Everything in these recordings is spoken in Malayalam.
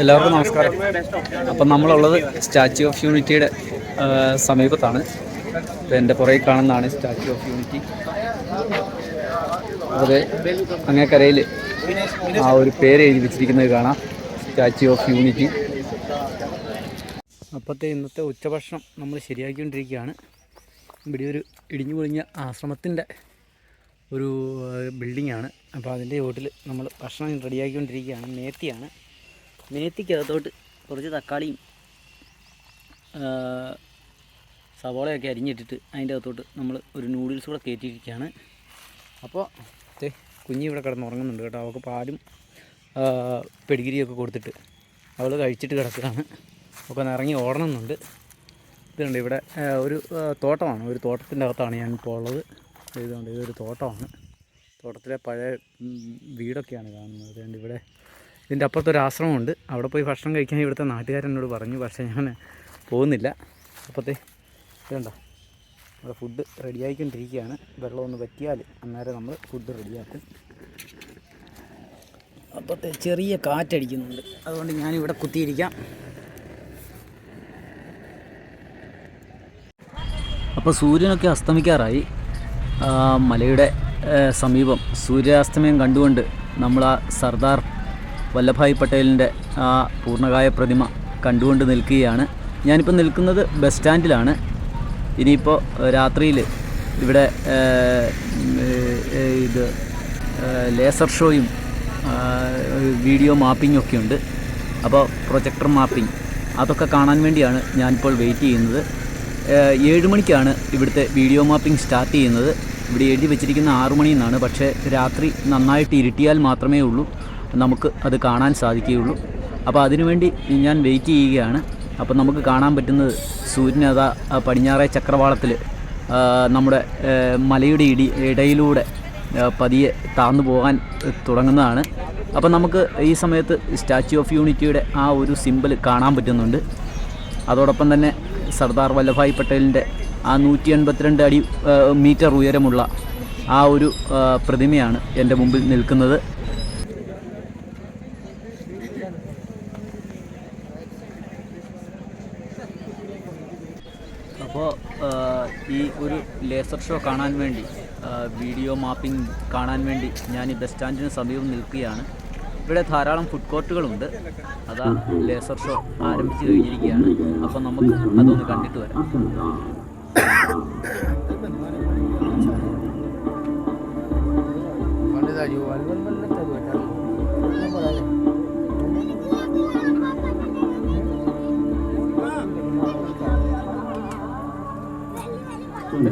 എല്ലാവർക്കും നമസ്കാരം അപ്പം നമ്മളുള്ളത് സ്റ്റാച്യു ഓഫ് യൂണിറ്റിയുടെ സമീപത്താണ് എൻ്റെ പുറകെ കാണുന്നതാണ് സ്റ്റാച്യു ഓഫ് യൂണിറ്റി അത് അങ്ങേക്കരയിൽ ആ ഒരു പേര് എഴുതി വെച്ചിരിക്കുന്നത് കാണാം സ്റ്റാച്യു ഓഫ് യൂണിറ്റി അപ്പോഴത്തെ ഇന്നത്തെ ഉച്ചഭക്ഷണം നമ്മൾ ശരിയാക്കിക്കൊണ്ടിരിക്കുകയാണ് ഇവിടെ ഒരു ഇടിഞ്ഞു പൊളിഞ്ഞ ആശ്രമത്തിൻ്റെ ഒരു ബിൽഡിങ്ങാണ് അപ്പോൾ അതിൻ്റെ ചോട്ടിൽ നമ്മൾ ഭക്ഷണം റെഡിയാക്കിക്കൊണ്ടിരിക്കുകയാണ് നേത്തിയാണ് മേത്തിക്കകത്തോട്ട് കുറച്ച് തക്കാളിയും സവോളയൊക്കെ അരിഞ്ഞിട്ടിട്ട് അതിൻ്റെ അകത്തോട്ട് നമ്മൾ ഒരു നൂഡിൽസ് കൂടെ കയറ്റിയിരിക്കുകയാണ് അപ്പോൾ തേ കുഞ്ഞി ഇവിടെ കിടന്നുറങ്ങുന്നുണ്ട് കേട്ടോ അവൾക്ക് പാലും പെടിഗിരിയൊക്കെ കൊടുത്തിട്ട് അവൾ കഴിച്ചിട്ട് കിടക്കുകയാണ് ഒക്കെ ഒന്ന് ഇറങ്ങി ഓടണമെന്നുണ്ട് ഇതുണ്ട് ഇവിടെ ഒരു തോട്ടമാണ് ഒരു തോട്ടത്തിൻ്റെ അകത്താണ് ഞാൻ ഇപ്പോൾ ഉള്ളത് ഇതുകൊണ്ട് ഇതൊരു തോട്ടമാണ് തോട്ടത്തിലെ പഴയ വീടൊക്കെയാണ് കാണുന്നത് ഇവിടെ ഇതിൻ്റെ അപ്പുറത്തൊരു ആശ്രമമുണ്ട് അവിടെ പോയി ഭക്ഷണം കഴിക്കാൻ ഇവിടുത്തെ നാട്ടുകാരനോട് പറഞ്ഞു പക്ഷേ ഞാൻ പോകുന്നില്ല അപ്പത്തേ ഇതുണ്ട നമ്മുടെ ഫുഡ് ആയിക്കൊണ്ടിരിക്കുകയാണ് വെള്ളമൊന്ന് പറ്റിയാൽ അന്നേരം നമ്മൾ ഫുഡ് റെഡിയാക്കും അപ്പത്തെ ചെറിയ കാറ്റടിക്കുന്നുണ്ട് അതുകൊണ്ട് ഞാനിവിടെ കുത്തിയിരിക്കാം അപ്പോൾ സൂര്യനൊക്കെ അസ്തമിക്കാറായി മലയുടെ സമീപം സൂര്യാസ്തമയം കണ്ടുകൊണ്ട് നമ്മൾ ആ സർദാർ വല്ലഭായ് പട്ടേലിൻ്റെ ആ പൂർണ്ണകായ പ്രതിമ കണ്ടുകൊണ്ട് നിൽക്കുകയാണ് ഞാനിപ്പോൾ നിൽക്കുന്നത് ബസ് സ്റ്റാൻഡിലാണ് ഇനിയിപ്പോൾ രാത്രിയിൽ ഇവിടെ ഇത് ലേസർ ഷോയും വീഡിയോ മാപ്പിംഗും ഒക്കെ ഉണ്ട് അപ്പോൾ പ്രൊജക്ടർ മാപ്പിംഗ് അതൊക്കെ കാണാൻ വേണ്ടിയാണ് ഞാനിപ്പോൾ വെയിറ്റ് ചെയ്യുന്നത് ഏഴ് മണിക്കാണ് ഇവിടുത്തെ വീഡിയോ മാപ്പിംഗ് സ്റ്റാർട്ട് ചെയ്യുന്നത് ഇവിടെ എഴുതി വെച്ചിരിക്കുന്ന ആറു മണിയെന്നാണ് പക്ഷേ രാത്രി നന്നായിട്ട് ഇരുട്ടിയാൽ മാത്രമേ ഉള്ളൂ നമുക്ക് അത് കാണാൻ സാധിക്കുകയുള്ളൂ അപ്പോൾ അതിനുവേണ്ടി ഞാൻ വെയിറ്റ് ചെയ്യുകയാണ് അപ്പോൾ നമുക്ക് കാണാൻ പറ്റുന്നത് സൂര്യനത പടിഞ്ഞാറേ ചക്രവാളത്തിൽ നമ്മുടെ മലയുടെ ഇടി ഇടയിലൂടെ പതിയെ താന്നു പോകാൻ തുടങ്ങുന്നതാണ് അപ്പോൾ നമുക്ക് ഈ സമയത്ത് സ്റ്റാച്യു ഓഫ് യൂണിറ്റിയുടെ ആ ഒരു സിമ്പിൾ കാണാൻ പറ്റുന്നുണ്ട് അതോടൊപ്പം തന്നെ സർദാർ വല്ലഭായ് പട്ടേലിൻ്റെ ആ നൂറ്റി എൺപത്തിരണ്ട് അടി മീറ്റർ ഉയരമുള്ള ആ ഒരു പ്രതിമയാണ് എൻ്റെ മുമ്പിൽ നിൽക്കുന്നത് അപ്പോൾ ഈ ഒരു ലേസർ ഷോ കാണാൻ വേണ്ടി വീഡിയോ മാപ്പിംഗ് കാണാൻ വേണ്ടി ഞാൻ ഈ ബസ് സ്റ്റാൻഡിന് സമീപം നിൽക്കുകയാണ് ഇവിടെ ധാരാളം ഫുഡ് കോർട്ടുകളുണ്ട് അതാ ലേസർ ഷോ ആരംഭിച്ചു കഴിഞ്ഞിരിക്കുകയാണ് അപ്പോൾ നമുക്ക് അതൊന്ന് കണ്ടിട്ട് വരാം യുവാൻ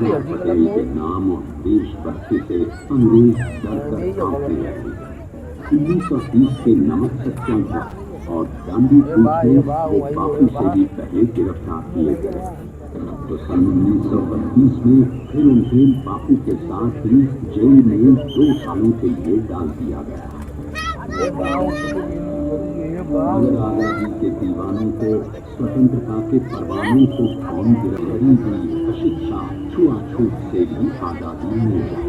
रही के नाम और देशभक्ति से उन्नीस सौ तीस के नमक सत्याग्रह और गांधी में बापू से भी पहले गिरफ्तार किए गए तो सन उन्नीस सौ बत्तीस में फिर उनके बापू के साथ ही जेल में दो सालों के लिए डाल दिया गया गुजराला जी के दीवानों को स्वतंत्रता के परवानों को कौन गिरहरी हुई अशिक्षा छुआछूत से भी आजादी मिल जाए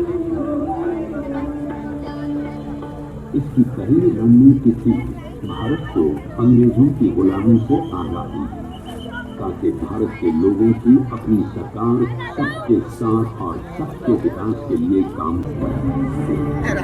इसकी पहली रणनीति थी भारत को अंग्रेजों की गुलामी से आजादी ताकि भारत के लोगों की अपनी सरकार सबके साथ और सबके विकास के लिए काम करे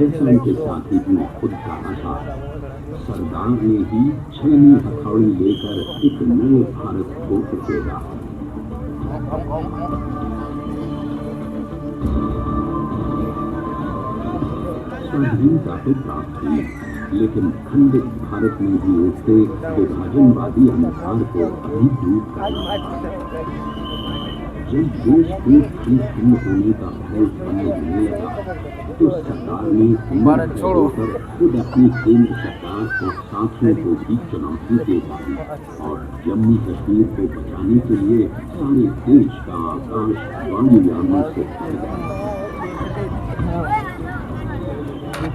जैसे उनके साथी भी खुद कहा था सरदार ने ही छैनी हथौड़ी लेकर एक नए भारत को उकेरा स्वाधीनता तो प्राप्त हुई लेकिन खंडित भारत में भी उठते विभाजनवादी अनुसार को अभी दूर करना जब देश को टीसरी होने का भय बनने लगने लगा तो सरकार ने होकर खुद अपनी केंद्र सरकार और साथियों को भी चुनौती दे पाई और जम्मू कश्मीर को बचाने के लिए सारे देश का आकाश वायुयानों से भर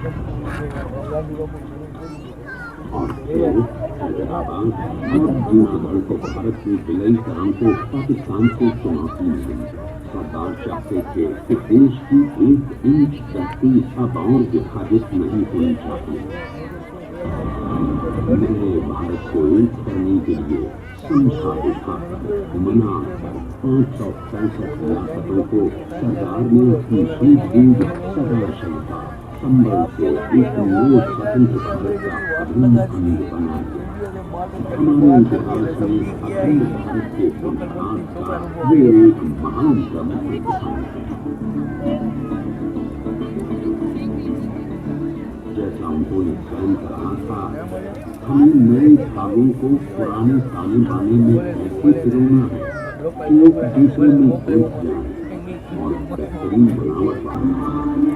गया इलाहाबाद और दूरगढ़ को भारत के विलय कराम को पाकिस्तान को चुनौती मिली सरदार चाहते थे कि देश की एक इंच धरती अब और विभाजित नहीं होनी चाहिए नए भारत को एक करने के लिए समझा बुझा मना पाँच सौ पैंसठ रियासतों को सरदार ने अपनी जीत सदा क्षमता संभल से एक नए स्वतंत्र भारत का अभिन्न अनेक बना हमारे इतिहास में अखंड भारत के संविधान का वे एक महान प्रमुख स्थान है जैसा उन्होंने स्वयं कहा था हमें नए भागों को पुराने ताने बाने में ऐसे पिरोना है एक दूसरे में बैठ जाए और बेहतरीन बनावट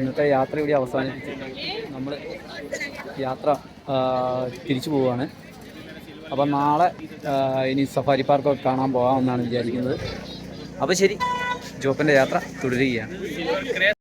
ഇന്നത്തെ യാത്ര ഇവിടെ അവസാനിപ്പിച്ച് നമ്മൾ യാത്ര തിരിച്ചു പോവുകയാണ് അപ്പം നാളെ ഇനി സഫാരി പാർക്കൊക്കെ കാണാൻ പോകാമെന്നാണ് വിചാരിക്കുന്നത് അപ്പോൾ ശരി ജോപ്പൻ്റെ യാത്ര തുടരുകയാണ്